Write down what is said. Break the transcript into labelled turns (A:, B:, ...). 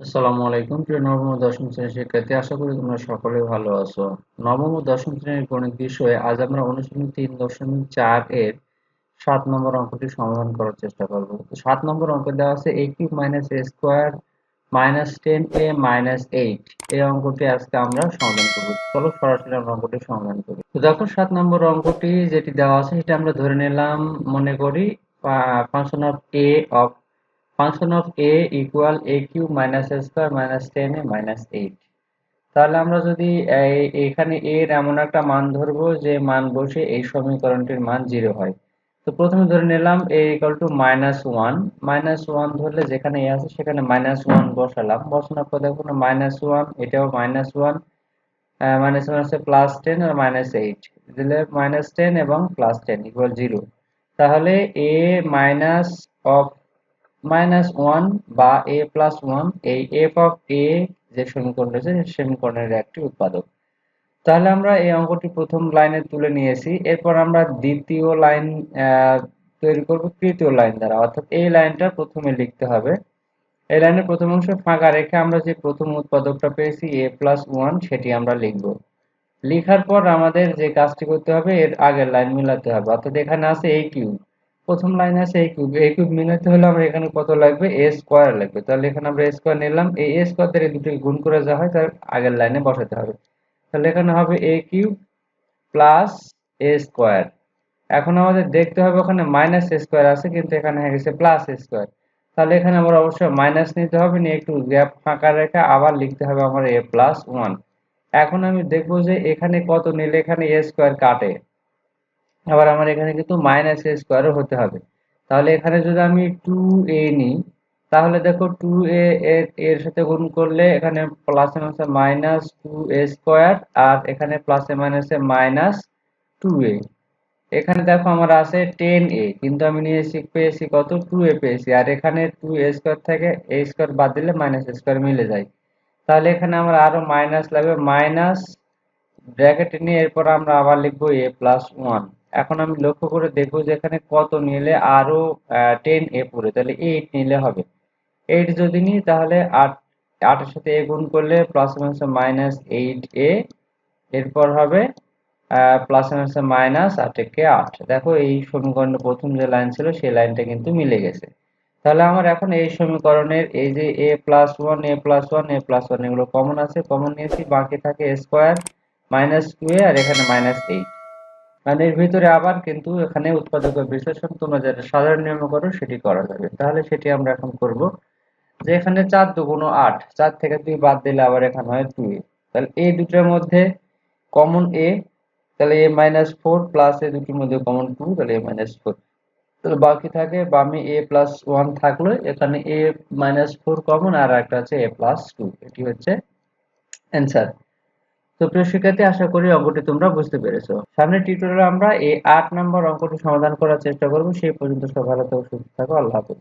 A: আসসালামু আলাইকুম, প্রিয় নবম ও দশম শ্রেণির শিক্ষার্থী। আশা করি তোমরা সকলে ভালো আছো। নবম ও দশম শ্রেণির গণিত বিষয়ে আজ আমরা অনুশীলনী তিন দশমিক চার এর সাত নম্বর অঙ্কটি সমাধান করার চেষ্টা করব। সাত নম্বর অঙ্ক দেওয়া আছে a cube minus a square minus ten a minus eight এই অঙ্কটি আজকে আমরা সমাধান করব। চলো সরাসরি আমরা অঙ্কটি সমাধান করি। তো দেখো সাত নম্বর অঙ্কটি যেটি দেওয়া আছে সেটা আমরা ধরে নিলাম, মনে করি function of a of function of a equal a cube minus a square minus ten a minus eight. তাহলে আমরা যদি এখানে এর এমন একটা মান ধরবো যে মান বসে এই সমীকরণটির মান জিরো হয়। তো প্রথমে ধরে নিলাম a equal to minus one. Minus one ধরলে যেখানে এ আছে সেখানে মাইনাস ওয়ান বসালাম। বসানোর পর দেখো না মাইনাস ওয়ান, এটাও মাইনাস ওয়ান মাইনাস ওয়ান আছে প্লাস টেন আর মাইনাস এইট। দিলে মাইনাস টেন এবং প্লাস টেন ইকুয়াল জিরো। তাহলে a minus of minus one বা এ প্লাস ওয়ান এই এফ অফ এ যে সমীকরণ রয়েছে সমীকরণের একটি উৎপাদক। তাহলে আমরা এই অঙ্কটি প্রথম লাইনে তুলে নিয়েছি। এরপর আমরা দ্বিতীয় লাইন তৈরি করব তৃতীয় লাইন দ্বারা। অর্থাৎ এই লাইনটা প্রথমে লিখতে হবে। এই লাইনের প্রথম অংশ ফাঁকা রেখে আমরা যে প্রথম উৎপাদকটা পেয়েছি এ প্লাস ওয়ান সেটি আমরা লিখব। লিখার পর আমাদের যে কাজটি করতে হবে, এর আগের লাইন মিলাতে হবে। অর্থাৎ এখানে আছে এই কিউব প্রথম লাইন আছে এই কিউব এই কিউব মিলাতে হলে আমরা এখানে কত লাগবে? এ স্কোয়ার লাগবে। তাহলে এখানে আমরা এ স্কোয়ার নিলাম। এই এ স্কোয়ার দ্বারা দুটোকে গুণ করে যা হয়, তার আগের লাইনে বসাতে হবে। তাহলে এখানে হবে a cube plus a square এখন আমাদের দেখতে হবে ওখানে মাইনাস স্কোয়ার আছে, কিন্তু এখানে হয়ে গেছে প্লাস স্কোয়ার তাহলে এখানে আমরা অবশ্যই মাইনাস নিতে হবে, নিয়ে একটু গ্যাপ ফাঁকা রেখে আবার লিখতে হবে আমার এ প্লাস ওয়ান এখন আমি দেখব যে এখানে কত নিলে এখানে এ স্কোয়ার কাটে। আবার আমার এখানে কিন্তু মাইনাস এ স্কোয়ারও হতে হবে। তাহলে এখানে যদি আমি টু এ নিই, তাহলে দেখো টু এ এর সাথে গুণ করলে এখানে প্লাসে মাইনাসে মাইনাস টু এ স্কোয়ার আর এখানে প্লাসে মাইনাসে মাইনাস টু এ এখানে দেখো আমার আছে টেন এ কিন্তু আমি নিয়ে নিয়েছি, পেয়েছি কত? টু এ পেয়েছি। আর এখানে টু এ স্কোয়ার থেকে এ স্কোয়ার বাদ দিলে মাইনাস স্কোয়ার মিলে যায়। তাহলে এখানে আমার আরও মাইনাস লাগবে। মাইনাস ব্র্যাকেট নিয়ে এরপর আমরা আবার লিখব এ প্লাস ওয়ান এখন আমি লক্ষ্য করে দেখব যে এখানে কত নিলে আরও টেন এ পড়ে, তাহলে এইট নিলে হবে। এইট যদি নিই, তাহলে আট, আটের সাথে এ গুণ করলে plus minus minus eight a, এরপর হবে প্লাস মাইনাস মাইনাস একে আট। দেখো এই সমীকরণের প্রথম যে লাইন ছিল, সেই লাইনটা কিন্তু মিলে গেছে। তাহলে আমার এখন এই সমীকরণের এই যে a plus one a plus one a plus one এগুলো কমন আছে। কমন নিয়েছি, বাকি থাকে স্কোয়ার মাইনাস টু এ, আর এখানে মাইনাস এইট মানে এর ভিতরে আবার কিন্তু এখানে উৎপাদকের বিশ্লেষণ তোমরা যেটা সাধারণ নিয়মে করো, সেটি করা যাবে। তাহলে সেটি আমরা এখন করব যে এখানে চার দুগুণ আট, চার থেকে দুই বাদ দিলে আবার এখানে হয় দুই। তাহলে এই দুটোর মধ্যে কমন এ তাহলে a minus four plus a দুটির মধ্যে কমন টু তাহলে এ মাইনাস ফোর তাহলে বাকি থাকে বামে এ প্লাস ওয়ান থাকল, এখানে এ মাইনাস ফোর কমন আর একটা আছে এ প্লাস টু এটি হচ্ছে অ্যান্সার তো প্রিয় শিক্ষার্থী, আশা করি অঙ্কটি তোমরা বুঝতে পেরেছ। সামনে টিউটোরিয়ালে আমরা এই আট নম্বর অঙ্কটি সমাধান করার চেষ্টা করব। সেই পর্যন্ত সব ভালো থাকো, সুস্থ থাকো, আল্লাহ হাফেজ।